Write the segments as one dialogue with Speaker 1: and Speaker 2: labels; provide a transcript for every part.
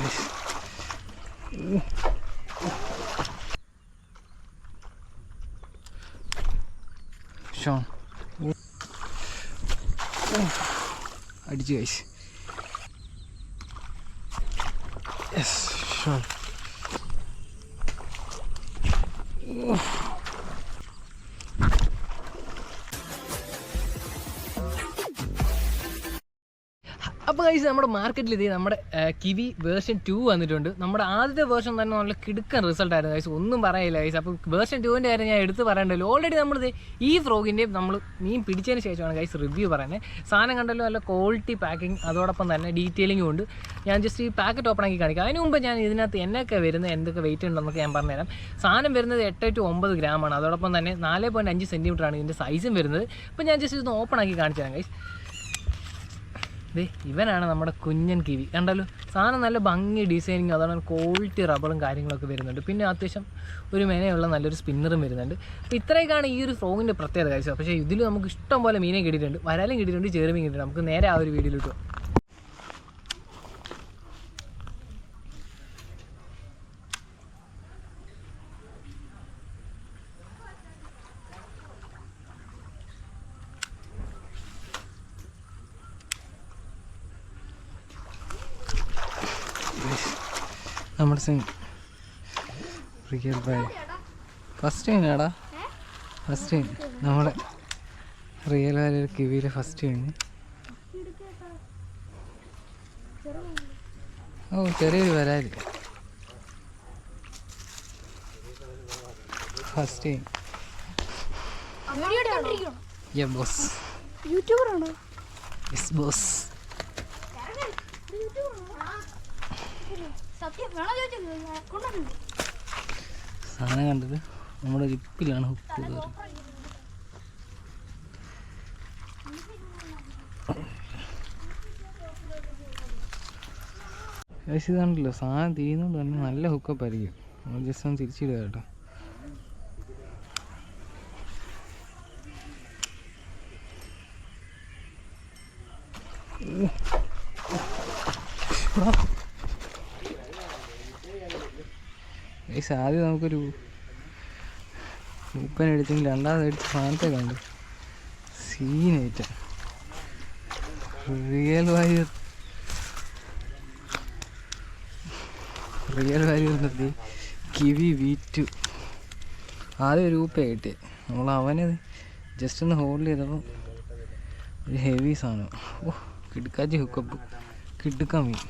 Speaker 1: guys. Sean അടിച്ചു കഴിച്ച് yes Shawn അപ്പോൾ കഴിച്ച് നമ്മുടെ മാർക്കറ്റിൽ ഇത് നമ്മുടെ കിവി വേർഷൻ ടു വന്നിട്ടുണ്ട്. നമ്മുടെ ആദ്യത്തെ വേർഷൻ തന്നെ നല്ല കിടുക്കൻ റിസൾട്ട് ആയിരുന്നു കഴിച്ച് ഒന്നും പറയില്ല കഴിച്ച് അപ്പോൾ വേർഷൻ ടുവിന്റെ കാര്യം ഞാൻ എടുത്ത് പറയണ്ടല്ലോ ഓൾറെഡി നമ്മൾ ഈ ഫ്രോഗിന്റെയും നമ്മൾ മീൻ പിടിച്ചതിന് ശേഷമാണ് കഴിച്ച് റിവ്യൂ പറയുന്നത്. സാധനം കണ്ടല്ലോ നല്ല ക്വാളിറ്റി പാക്കിംഗ് അതോടൊപ്പം തന്നെ ഡീറ്റെയിലിംഗും ഉണ്ട്. ഞാൻ ജസ്റ്റ് ഈ പാക്കറ്റ് ഓപ്പൺ ആക്കി കാണിക്കാം. അതിന് മുമ്പ് ഞാൻ ഇതിനകത്ത് എന്നൊക്കെ വരുന്നത് എന്തൊക്കെ വെയിറ്റ് ഉണ്ടെന്നൊക്കെ ഞാൻ പറഞ്ഞുതരാം. സാധനം വരുന്നത് എട്ട് ടു ഒമ്പത് ഗ്രാമാണ് അതോടൊപ്പം തന്നെ നാല് പോയിന്റ് അഞ്ച് സെന്റിമീറ്ററാണ് ഇതിന്റെ സൈസും വരുന്നത്. അപ്പോൾ ഞാൻ ജസ്റ്റ് ഇതൊന്ന് ഓപ്പൺ ആക്കി കാണിച്ചു തരാം ഗൈസ് ദേ ഇവനാണ് നമ്മുടെ കുഞ്ഞൻ കിവി. കണ്ടല്ലോ? സാധനം നല്ല ഭംഗി ഡിസൈനിങ് അതാണ് ക്വാളിറ്റി റബ്ബറും കാര്യങ്ങളൊക്കെ വരുന്നുണ്ട്. പിന്നെ അത്യാവശ്യം ഒരു മെനയുള്ള നല്ലൊരു സ്പിന്നറും വരുന്നുണ്ട്. അപ്പോൾ ഇത്രയൊക്കെയാണ് ഈ ഒരു ഫ്രോഗിന്റെ പ്രത്യേകത കാഴ്ച പക്ഷേ ഇതിൽ നമുക്ക് ഇഷ്ടം പോലെ മീനെ കിട്ടിയിട്ടുണ്ട്. വരാലും കിട്ടിയിട്ടുണ്ട് ചേറുമീൻ കിട്ടിയിട്ടുണ്ട്. നമുക്ക് നേരെ ആ ഒരു വീഡിയോയിലിട്ടു നമ്മുടെ സിംഗ് ക്രിക്കറ്റ് ബൈ ഫസ്റ്റ് ടൈമാടാ ഫസ്റ്റ് ടൈം നമ്മുടെ റിയൽ വാലിയ കിവിയിലെ ഫസ്റ്റ് ടൈം ഓ ചെറിയൊരു വരാൽ ഫസ്റ്റ് ടൈം യ ബോസ്
Speaker 2: യൂട്യൂബർ ആണോ
Speaker 1: യെസ് ബോസ്
Speaker 2: ചോദിച്ചത് കൊണ്ടുവന്നു
Speaker 1: സാധനം കണ്ടത് നമ്മുടെ ലിപ്പിലാണ് ഹുക്ക് കയറി പക്ഷേ ഇതാണല്ലോ സാധനം തീരുന്നതുകൊണ്ട് തന്നെ നല്ല ഹുക്കപ്പ് ആയിരിക്കും. നമ്മൾ ജസ്റ്റ് ഒന്ന് തിരിച്ചിടുക കേട്ടോ. ഗൈസ് ആദ്യം നമുക്കൊരു മൂപ്പൻ എടുത്തെങ്കിൽ രണ്ടാമത് എടുത്ത് സാധനത്തെ കണ്ടു. സീനായിട്ട് റിയൽ വാല്യൂ റിയൽ വാല്യൂ എന്നത് കിവി വീറ്റു ആദ്യം ഒരു ഊപ്പ കിട്ടി നമ്മൾ അവനെ ജസ്റ്റ് ഒന്ന് ഹോൾഡ് ചെയ്തപ്പോൾ ഒരു ഹെവി സാധനം. ഓ കിടുക്കാച്ചി ഹുക്കപ്പ് കിടുക്കാൻ മീൻ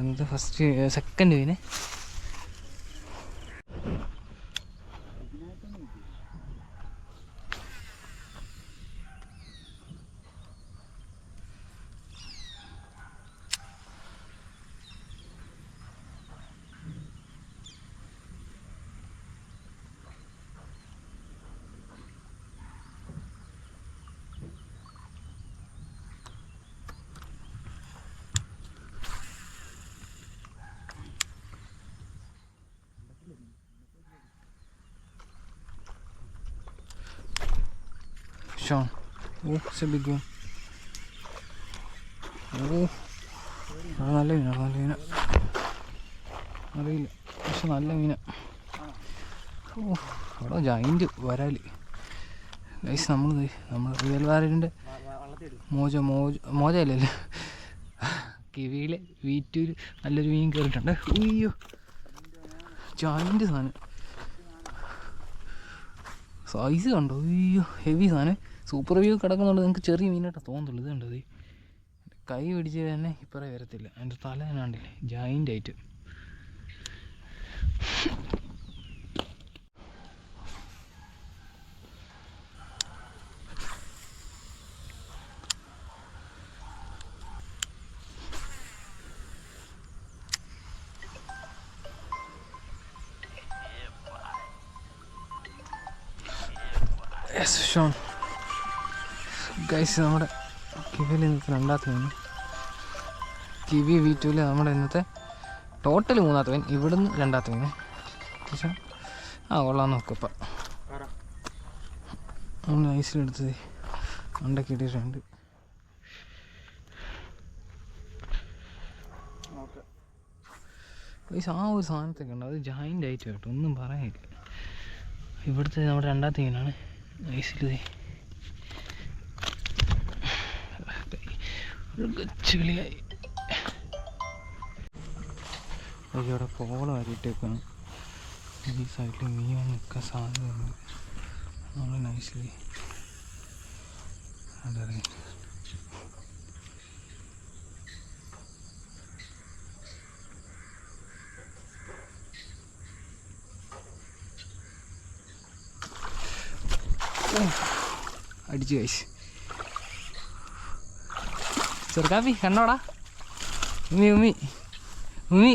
Speaker 1: എന്താ ഫസ്റ്റ് സെക്കൻഡ് മീനെ A big one. Oh. അത് നല്ല മീനാണ് നല്ല മീന അറിയില്ല പക്ഷെ നല്ല മീന ഓ അവിടെ ജൈന്റ് വരാൽ ഗൈസ് നമ്മൾ നമ്മൾ റിയൽ വാരലിന്റെ മോജ മോജ മോജ അല്ലല്ലോ കിവിയിലെ വീറ്റൂര് നല്ലൊരു മീൻ കയറിയിട്ടുണ്ട് അയ്യോ ജൈന്റ് സാധനം സൈസ് കണ്ടോ അയ്യോ ഹെവി സാധനം സൂപ്പർ വ്യൂ കിടക്കുന്നുണ്ട്. നിങ്ങൾക്ക് ചെറിയ മീനായിട്ടാണ് തോന്നുന്നുള്ളൂ ഇത് കണ്ടത് കൈ പിടിച്ച് തന്നെ ഇപ്പറേ വരത്തില്ല. എന്റെ തല തന്നെ ജൈന്റ് ആയിട്ട്. Yes, ഷോൺ ഗൈസ് നമ്മുടെ കിവിയിൽ ഇന്നത്തെ രണ്ടാമത്തെ മീൻ. കിവി വി ടുവിൽ നമ്മുടെ ഇന്നത്തെ ടോട്ടൽ മൂന്നാമത്തെ മീൻ. ഇവിടുന്ന് രണ്ടാമത്തെ മീൻ. പക്ഷേ ആ കൊള്ളാം നോക്കപ്പം നമ്മൾ ഐസിലെടുത്തത് ഉണ്ടാക്കി ഇട്ടിട്ടുണ്ട്. പൈസ ആ ഒരു സാധനത്തൊക്കെ ഉണ്ട്. അത് ജോയിന്റ് ആയിട്ട് കേട്ടോ ഒന്നും പറയാനില്ല. ഇവിടുത്തെ നമ്മുടെ രണ്ടാമത്തെ മീനാണ്. ഐസിൽ കൊച്ചുകളിയായി ഇവിടെ പോളം അരിയിട്ടേക്കാണ് ഈ സൈഡിൽ മീൻ നിൽക്കാൻ സാധ്യതയുണ്ട്. നമ്മൾ നൈസ്ലി അതറിയാം. അടിച്ചു കഴിച്ച് ചെറുക്കാപ്പി കണ്ണോടാ ഉമ്മി ഉമ്മി ഉമ്മി.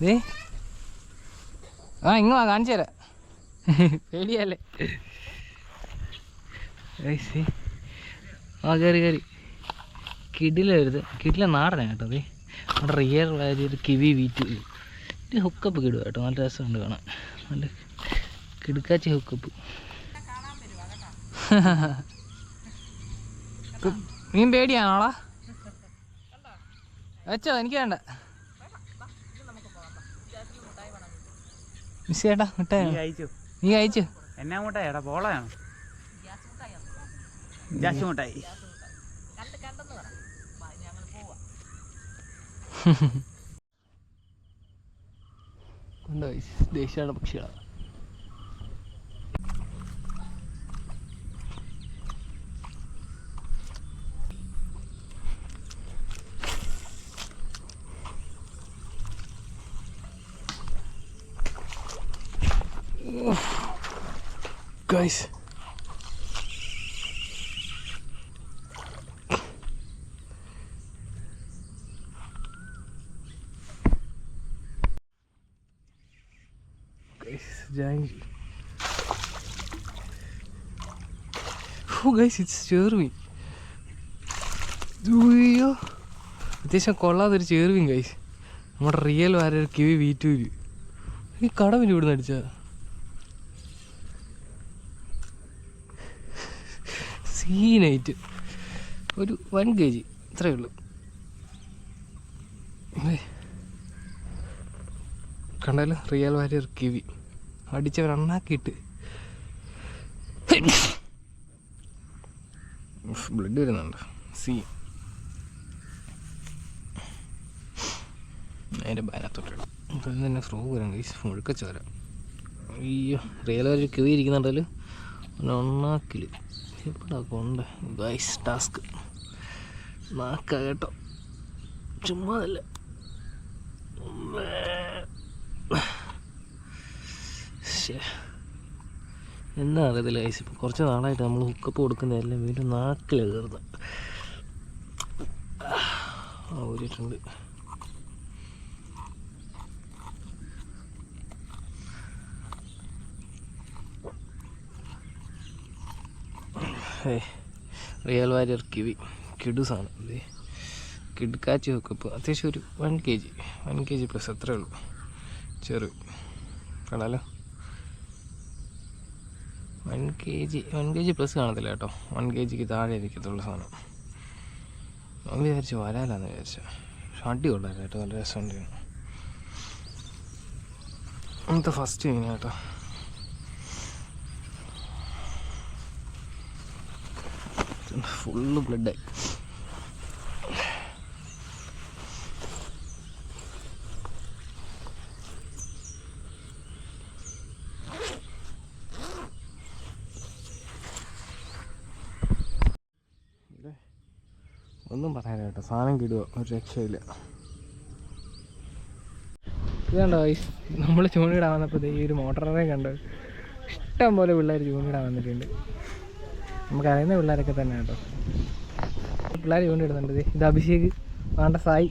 Speaker 1: ദേ. ആ ഇങ്ങ് വാ കാണിച്ചു തരാം. പേടിയല്ലേ? ആ കയറി കയറി കിടിലരുത് കിടില നാടനാ കേട്ടോ അതെ നമ്മുടെ റിയൽ വാരി കിവി വീറ്റ് ഇത് ഹുക്കപ്പ് കിടുക കേട്ടോ. നല്ല രസമുണ്ട് കാണാൻ. നല്ല കിടുക്കാച്ചി ഹുക്കപ്പ് മീൻ പേടിയാണോളാ വെച്ചോ എനിക്ക് വേണ്ട. മിസ് ചേട്ടാ മിഠായി
Speaker 3: നീ കഴിച്ചു?
Speaker 1: കഴിച്ചു?
Speaker 3: എന്നാ മുട്ടായി? എടാ പോളയാണ് ജാസ് മുട്ടായി.
Speaker 1: ഉണ്ടോ ദേശീയ പക്ഷികളാണ് Guys. Guys, giant. Oh, guys, it's ചേർവിൻ അയ്യോ അത്യാവശ്യം കൊള്ളാതൊരു ചേർവിൻ ഗൈസ് നമ്മുടെ റിയൽ വാര കിവി വീറ്റൂര് ഈ കടവിന് ഇവിടുന്ന് അടിച്ചാ സീനായിട്ട് ഒരു വൺ കെ ജി. ഇത്രയേ ഉള്ളൂ. കണ്ടാലും? Real warrior kiwi. അടിച്ചവർ അണ്ണാക്കിയിട്ട് ബ്ലഡ് വരുന്നുണ്ട്. സി. അതിന്റെ ബാനത്തോട്ട് അതിൽ തന്നെ ഫ്രോ വരാം മുഴുക്ക ചോര. അയ്യോ റിയൽ വാരിയർ കിവി ഇരിക്കുന്നുണ്ടല്ലോ. ഒന്നാക്കിൽ എപ്പോഴാ കൊണ്ട് ഗൈസ് ടാസ്ക് നാക്ക കേട്ടോ. ചുമ്മാതല്ല എന്നാ അറിയത്തില്ല ഗൈസ് ഇപ്പം കുറച്ച് നാളായിട്ട് നമ്മൾ ഹുക്കപ്പ് കൊടുക്കുന്നതെല്ലാം വീണ്ടും നാക്കിൽ കയറുന്നത്. ഊരിയിട്ടുണ്ട്. റിയൽ വാരിയർ കിവി കിഡുസാണ് കിഡ് കാച്ച് ഹുക്കപ്പ് അത്യാവശ്യം ഒരു one K G one K G plus അത്രേ ഉള്ളൂ. ചെറു. കാണാലോ? One K G one K G plus കാണത്തില്ല കേട്ടോ. വൺ കെ ജിക്ക് താഴെ ഇരിക്കത്തുള്ള സാധനം. ഞാൻ വിചാരിച്ചു വരാലാന്ന് വിചാരിച്ചു. പക്ഷെ അടി കേട്ടോ നല്ല രസമുണ്ടായിരുന്നു അങ്ങനത്തെ ഫസ്റ്റ് മീൻ കേട്ടോ. ഫുള്ള് ബ്ലഡായി ഒന്നും പറയാനില്ല കേട്ടോ. സാധനം കിടുക ഒരു രക്ഷയില്ല. ഇതുണ്ടോ നമ്മൾ ചൂണ്ടിടാൻ വന്നപ്പോൾ ഈ ഒരു മോട്ടറിനെ കണ്ടു? ഇഷ്ടം പോലെ പിള്ളേർ ചൂണ്ടിടാൻ വന്നിട്ടുണ്ട്. നമുക്കറിയുന്ന പിള്ളേരൊക്കെ തന്നെ കേട്ടോ. പിള്ളേർ ചൂണ്ടിടുന്നുണ്ട് ദേ ഇത് അഭിഷേക്. വേണ്ട സായി.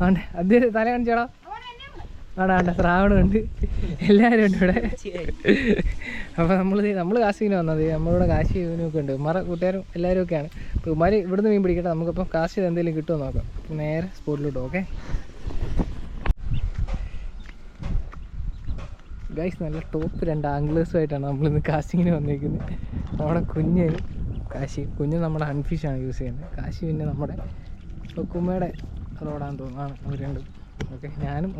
Speaker 1: വേണ്ട അദ്ദേഹം തല കാണിച്ചോടാ. വേണ്ട വേണ്ട ശ്രാവണമുണ്ട് എല്ലാവരും ഉണ്ട് ഇവിടെ. അപ്പോൾ നമ്മൾ നമ്മൾ കാശിന് വന്നത്. നമ്മളിവിടെ കാശി ഇവനൊക്കെ ഉണ്ട്. ഉമ്മാരെ കൂട്ടുകാരും എല്ലാവരും ഒക്കെയാണ്. അപ്പോൾ ഉമ്മാർ ഇവിടുന്ന് മീൻ പിടിക്കട്ടെ. നമുക്കിപ്പം കാശിയിൽ എന്തെങ്കിലും കിട്ടുമോ നോക്കാം. നേരെ സ്പോട്ടിലോട്ട് ഓക്കെ? ഗൈസ് നല്ല ടോപ്പ് രണ്ട് ആംഗ്ലേഴ്സുമായിട്ടാണ് നമ്മളിന്ന് കാശിങ്ങിന് വന്നിരിക്കുന്നത് നമ്മുടെ കുഞ്ഞ് കാശി കുഞ്ഞ് നമ്മുടെ ഹൺഫിഷാണ് യൂസ് ചെയ്യുന്നത്. കാശി പിന്നെ നമ്മുടെ ഒക്കുമ്മയുടെ റോഡാന്ന് തോന്നുന്നു. ആണ് അവർ രണ്ടും. ഓക്കെ ഞാനും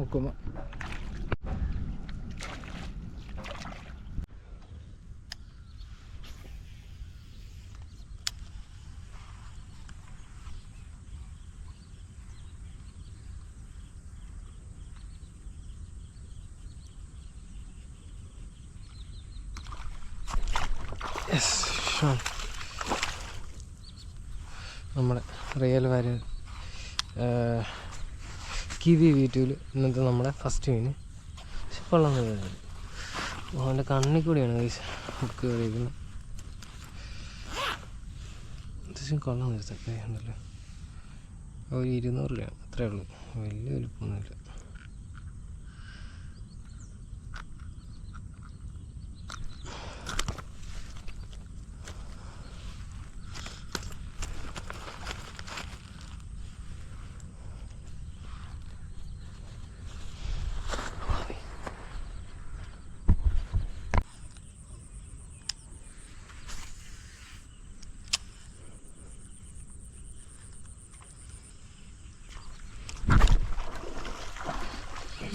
Speaker 1: ഒക്കുമ്പോൾ നമ്മുടെ റിയൽ വാര് കിവി വീട്ടിൽ ഇന്നത്തെ നമ്മുടെ ഫസ്റ്റ് മീൻ. പക്ഷെ കൊള്ളാൻ കഴിയുന്നത് അവന്റെ കണ്ണിൽ കൂടിയാണ് കൈസ് ബുക്ക് കഴിക്കുന്നത് അത്യാവശ്യം കൊള്ളാൻ ഉണ്ടല്ലോ ഒരു ഇരുന്നൂറ് രൂപയാണ്. അത്രേ ഉള്ളൂ. വലിയ വലുപ്പമൊന്നുമില്ല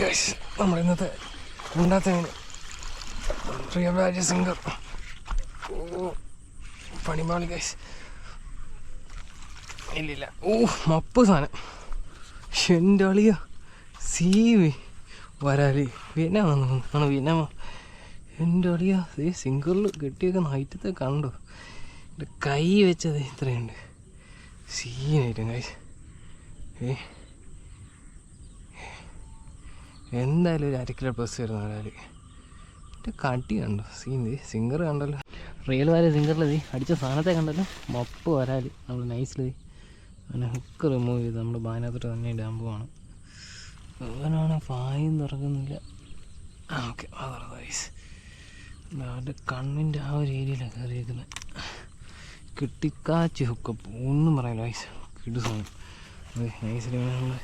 Speaker 1: ഗൈസ് നമ്മുടെ ഇന്നത്തെ റിയൽ വാല്യൂ സിംഗർ പണിമാളി ഗൈസ്. ഇല്ലില്ല. ഓ മപ്പ് സാധനം. എന്റെ അളിയ സീവി വരാൽ. വിയറ്റ്നാം ആണ് വിയറ്റ്നാമോ? എന്റെ അളിയ ഈ സിംഗറിൽ കെട്ടിയൊക്കെ നൈറ്റത്തെ കണ്ടോ. എന്റെ കൈ വെച്ചത് ഇത്രയുണ്ട്. സീനായിട്ടും ഗൈസ്. ഏ എന്തായാലും ഒരു അര കിലോ പ്ലസ് വരുന്ന ഒരാൾ എന്റെ കടി കണ്ടോ? സീൻ സിംഗർ കണ്ടല്ലോ. റിയൽ വാല സിംഗറിൽ അടിച്ച സാധനത്തെ കണ്ടല്ലോ. മപ്പ് വരാൽ നമ്മൾ നൈസിൽ അങ്ങനെ ഹുക്ക് റിമൂവ് ചെയ്ത് നമ്മൾ ബാനകത്തോട്ട് തന്നെ ഇടാൻ പോവാണ്. അവനാണ് ഫായും തുറക്കുന്നില്ല ആ ഓക്കെ തുറന്നു നൈസ് കണ്ണിന്റെ ആ ഒരു ഏരിയയിലാണ് കയറിയേക്കുന്നത് കിട്ടിക്കാച്ചി ഹുക്കപ്പ് ഒന്നും പറയാനില്ല വൈസ് കിട്ടു സാധനം. അതെ നൈസിൽ നമ്മൾ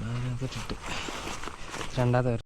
Speaker 1: ബാനകത്തോട്ടിട്ട് trasladador.